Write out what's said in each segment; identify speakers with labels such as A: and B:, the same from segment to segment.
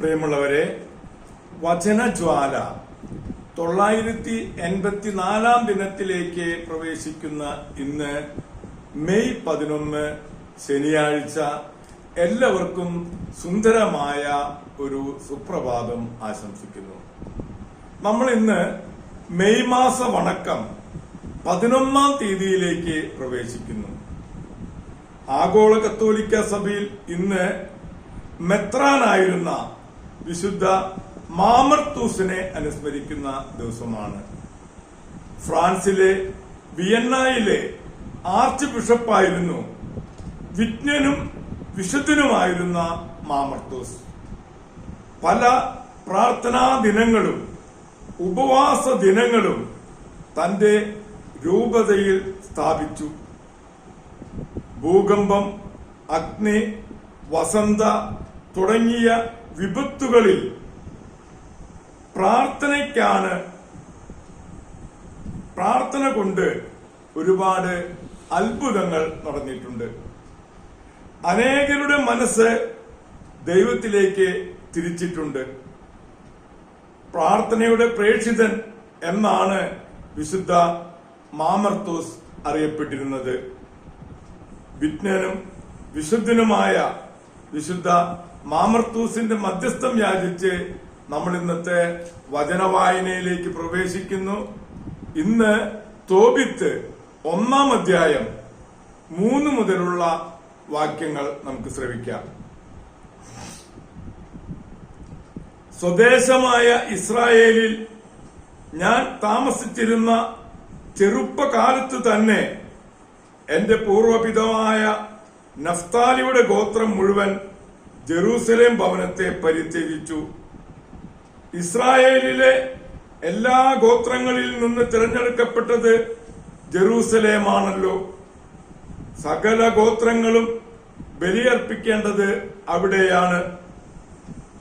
A: പ്രിയമുള്ളവരെ വചനജ്വാല തൊള്ളായിരത്തി എൺപത്തിനാലാം ദിനത്തിലേക്ക് പ്രവേശിക്കുന്ന ഇന്ന് മെയ് പതിനൊന്ന് ശനിയാഴ്ച എല്ലാവർക്കും സുന്ദരമായ ഒരു സുപ്രഭാതം ആശംസിക്കുന്നു. നമ്മൾ ഇന്ന് മെയ് മാസ വണക്കം പതിനൊന്നാം തീയതിയിലേക്ക് പ്രവേശിക്കുന്നു. ആഗോള കത്തോലിക്ക സഭയിൽ ഇന്ന് മെത്രാനായിരുന്ന വിശുദ്ധ മാമർത്തൂസിനെ അനുസ്മരിക്കുന്ന ദിവസമാണ്. ഫ്രാൻസിലെ വിയന്നയിലെ ആർച്ച് ബിഷപ്പായിരുന്നു വിജ്ഞനും വിശുദ്ധനുമായിരുന്ന മാമർത്തൂസ് പല പ്രാർത്ഥനാ ദിനങ്ങളും ഉപവാസ ദിനങ്ങളും തന്റെ രൂപതയിൽ സ്ഥാപിച്ചു. ഭൂകമ്പം അഗ്നി വസന്ത തുടങ്ങിയ വിപത്തുകളിൽ പ്രാർത്ഥനയ്ക്കാണ് പ്രാർത്ഥന കൊണ്ട് ഒരുപാട് അത്ഭുതങ്ങൾ നടന്നിട്ടുണ്ട്. അനേകരുടെ മനസ്സ് ദൈവത്തിലേക്ക് തിരിച്ചിട്ടുണ്ട്. പ്രാർത്ഥനയുടെ പ്രേക്ഷിതൻ എന്നാണ് വിശുദ്ധ മാമർത്തോസ് അറിയപ്പെട്ടിരുന്നത്. വിജ്ഞനും വിശുദ്ധനുമായ വിശുദ്ധ മാമർത്തൂസിന്റെ മധ്യസ്ഥം യാചിച്ച് നമ്മൾ ഇന്നത്തെ വചനവായനയിലേക്ക് പ്രവേശിക്കുന്നു. ഇന്ന് തോബിത്ത് ഒന്നാം അധ്യായം മൂന്ന് മുതലുള്ള വാക്യങ്ങൾ നമുക്ക് ശ്രവിക്കാം. സ്വദേശമായ ഇസ്രായേലിൽ ഞാൻ താമസിച്ചിരുന്ന ചെറുപ്പകാലത്ത് തന്നെ എന്റെ പൂർവപിതമായ നഫ്താലിയുടെ ഗോത്രം മുഴുവൻ ജെറൂസലേം ഭവനത്തെ പരിത്യജിച്ചു. ഇസ്രായേലിലെ എല്ലാ ഗോത്രങ്ങളിൽ നിന്ന് തിരഞ്ഞെടുക്കപ്പെട്ടത് ജെറൂസലേമാണല്ലോ. സകല ഗോത്രങ്ങളും ബലിയർപ്പിക്കേണ്ടത് അവിടെയാണ്.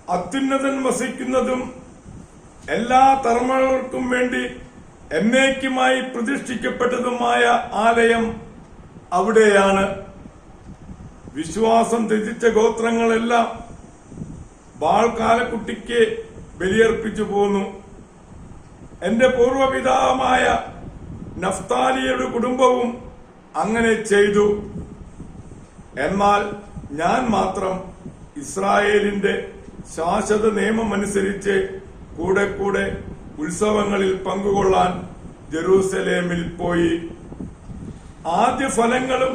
A: അത്യുന്നതൻ വസിക്കുന്നതും എല്ലാ തലമുറകൾക്കും വേണ്ടി എന്നേക്കുമായി പ്രതിഷ്ഠിക്കപ്പെട്ടതുമായ ആലയം അവിടെയാണ്. വിശ്വാസം ത്യജിച്ച ഗോത്രങ്ങളെല്ലാം ബാൾക്കാലക്കുട്ടിക്ക് ബലിയർപ്പിച്ചു പോന്നു. എന്റെ പൂർവപിതാവായ നഫ്താലിയുടെ കുടുംബവും അങ്ങനെ ചെയ്തു. എന്നാൽ ഞാൻ മാത്രം ഇസ്രായേലിന്റെ ശാശ്വത നിയമമനുസരിച്ച് കൂടെ കൂടെ ഉത്സവങ്ങളിൽ പങ്കുകൊള്ളാൻ ജെറൂസലേമിൽ പോയി. ആദ്യ ഫലങ്ങളും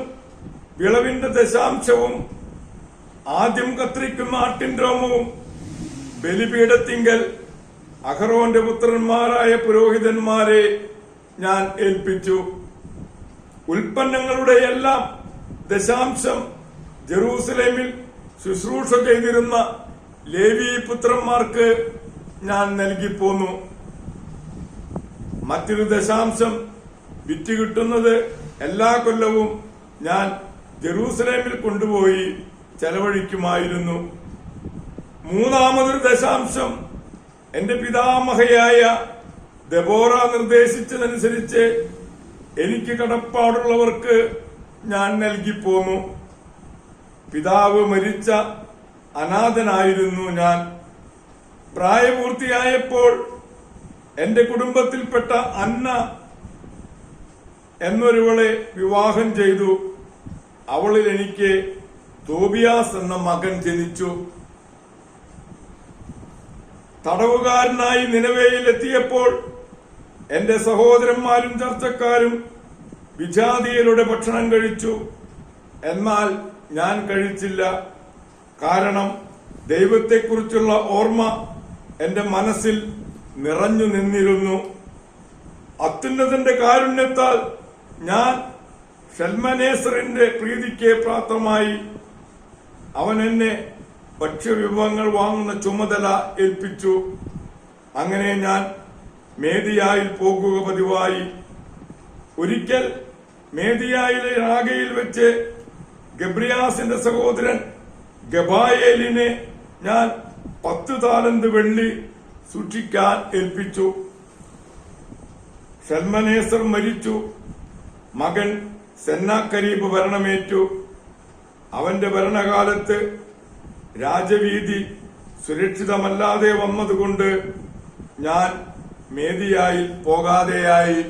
A: വിളവിന്റെ ദശാംശവും ആദ്യം കത്തിരിക്കുന്ന ആട്ടിൻ രോമവും ബലിപീഠത്തിങ്കൽ അഹറോന്റെ പുത്രന്മാരായ പുരോഹിതന്മാരെ ഞാൻ ഏൽപ്പിച്ചു. ഉൽപ്പന്നങ്ങളുടെ എല്ലാം ദശാംശം ജെറൂസലേമിൽ ശുശ്രൂഷ ചെയ്തിരുന്ന ലേവി പുത്രന്മാർക്ക് ഞാൻ നൽകിപ്പോന്നു. മറ്റൊരു ദശാംശം വിറ്റ് കിട്ടുന്നത് എല്ലാ കൊല്ലവും ഞാൻ ജെറൂസലേമിൽ കൊണ്ടുപോയി ചെലവഴിക്കുമായിരുന്നു. മൂന്നാമതൊരു ദശാംശം എന്റെ പിതാമഹയായ ദബോറ നിർദ്ദേശിച്ചതനുസരിച്ച് എനിക്ക് കടപ്പാടുള്ളവർക്ക് ഞാൻ നൽകിപ്പോന്നു പിതാവ് മരിച്ച അനാഥനായിരുന്നു ഞാൻ. പ്രായപൂർത്തിയായപ്പോൾ എന്റെ കുടുംബത്തിൽപ്പെട്ട അന്ന എന്നൊരുവളെ വിവാഹം ചെയ്തു. അവളിൽ എനിക്ക് തോബിയാസ് എന്ന മകൻ ജനിച്ചു. തടവുകാരനായി നിലവേയിൽ എത്തിയപ്പോൾ എന്റെ സഹോദരന്മാരും ചർച്ചക്കാരും വിജാതിയരുടെ ഭക്ഷണം കഴിച്ചു. എന്നാൽ ഞാൻ കഴിച്ചില്ല. കാരണം ദൈവത്തെക്കുറിച്ചുള്ള ഓർമ്മ എന്റെ മനസ്സിൽ നിറഞ്ഞു നിന്നിരുന്നു. അത്യുന്നതന്റെ കാരുണ്യത്താൽ ഞാൻ ഷൽമനേസറിന്റെ പ്രീതിക്ക് പ്രാപ്തമായി അവൻ എന്നെ ഭക്ഷ്യവിഭവങ്ങൾ വാങ്ങുന്ന ചുമതല ഏൽപ്പിച്ചു. അങ്ങനെ ഞാൻ മേദിയായിൽ പോകുക പതിവായി. ഒരിക്കൽ മേദിയായിലെ രാഗയിൽ വെച്ച് ഗബ്രിയാസിന്റെ സഹോദരൻ ഗബായേലിനെ ഞാൻ പത്ത് താലന്ത് വെള്ളി സൂക്ഷിക്കാൻ ഏൽപ്പിച്ചു. ഷൽമനേസർ മരിച്ചു. മകൻ സെന്നാക്കരീബ് ഭരണമേറ്റു. അവന്റെ ഭരണകാലത്ത് രാജവീതി സുരക്ഷിതമല്ലാതെ വന്നതുകൊണ്ട് ഞാൻ മേദിയായി പോകാതെയായി.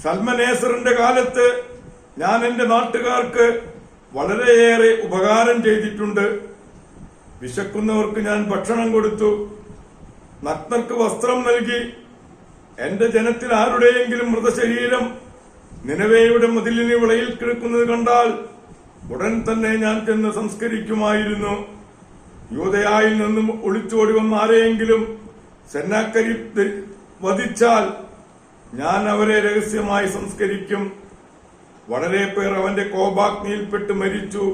A: സൽമനേസറിന്റെ കാലത്ത് ഞാൻ എന്റെ നാട്ടുകാർക്ക് വളരെയേറെ ഉപകാരം ചെയ്തിട്ടുണ്ട്. വിശക്കുന്നവർക്ക് ഞാൻ ഭക്ഷണം കൊടുത്തു. നഗ്നർക്ക് വസ്ത്രം നൽകി. എന്റെ ജനത്തിൽ ആരുടെയെങ്കിലും മൃതശരീരം നിലവേയുടെ മതിലിനെ വിളയിൽ കിടക്കുന്നത് കണ്ടാൽ ഉടൻ തന്നെ ഞാൻ ചെന്ന് സംസ്കരിക്കുമായിരുന്നു. യൂതയായിൽ നിന്നും ഒളിച്ചോടി വന്ന ആരെയെങ്കിലും സെന്നാക്കരി വധിച്ചാൽ ഞാൻ അവരെ രഹസ്യമായി സംസ്കരിക്കും. വളരെ പേർ അവന്റെ കോപാഗ്നിയിൽപ്പെട്ട് മരിച്ചു.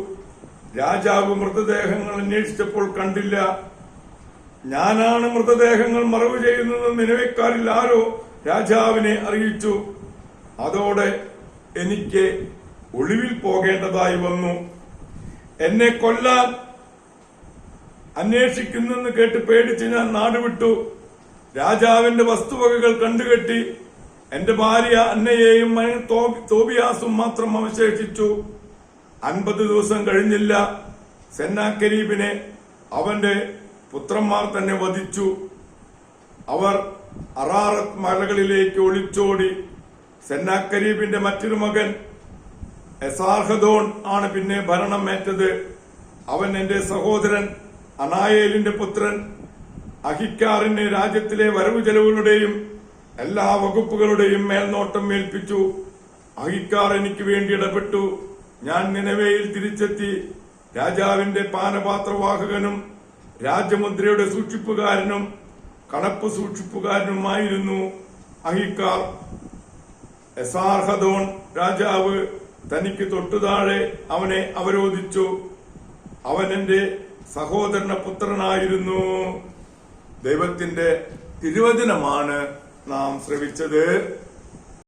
A: രാജാവ് മൃതദേഹങ്ങൾ അന്വേഷിച്ചപ്പോൾ കണ്ടില്ല. ഞാനാണ് മൃതദേഹങ്ങൾ മറവ് ചെയ്യുന്നതെന്ന് നിലവേക്കാരിൽ ആരോ രാജാവിനെ അറിയിച്ചു. അതോടെ എനിക്ക് ഒളിവിൽ പോകേണ്ടതായി വന്നു. എന്നെ കൊല്ലാൻ അന്വേഷിക്കുന്നെന്ന് കേട്ട് പേടിച്ച് ഞാൻ നാടുവിട്ടു. രാജാവിന്റെ വസ്തുവകകൾ കണ്ടുകെട്ടി എന്റെ ഭാര്യ അന്നയെയും മകൻ തോബിയാസും മാത്രം അവശേഷിച്ചു. അൻപത് ദിവസം കഴിഞ്ഞില്ല. സെന്നാക്കരീബിനെ അവന്റെ പുത്രന്മാർ തന്നെ വധിച്ചു. അവർ അറാറത്ത് മലകളിലേക്ക് ഒളിച്ചോടി സെന്നാക്കരീബിന്റെ മറ്റൊരു മകൻ എസാർഹദോൺ ആണ് പിന്നെ ഭരണം ഏറ്റത്. അവൻ എന്റെ സഹോദരൻ അനായേലിന്റെ പുത്രൻ അഹിക്കാറിന് രാജ്യത്തിലെ വരവ് ചെലവുകളുടെയും എല്ലാ വകുപ്പുകളുടെയും മേൽനോട്ടം ഏൽപ്പിച്ചു. അഹിക്കാർ എനിക്ക് വേണ്ടി ഇടപെട്ടു. ഞാൻ നിലവയിൽ തിരിച്ചെത്തി. രാജാവിന്റെ പാനപാത്രവാഹകനും രാജമുദ്രയുടെ സൂക്ഷിപ്പുകാരനും കണപ്പ് സൂക്ഷിപ്പുകാരനുമായിരുന്നു അഹിക്കാർ. എസാർഹദോൺ രാജാവ് തനിക്ക് തൊട്ടു താഴെ അവനെ അവരോധിച്ചു. അവൻ എന്റെ സഹോദരന പുത്രനായിരുന്നു. ദൈവത്തിന്റെ തിരുവചനമാണ് നാം ശ്രവിച്ചത്.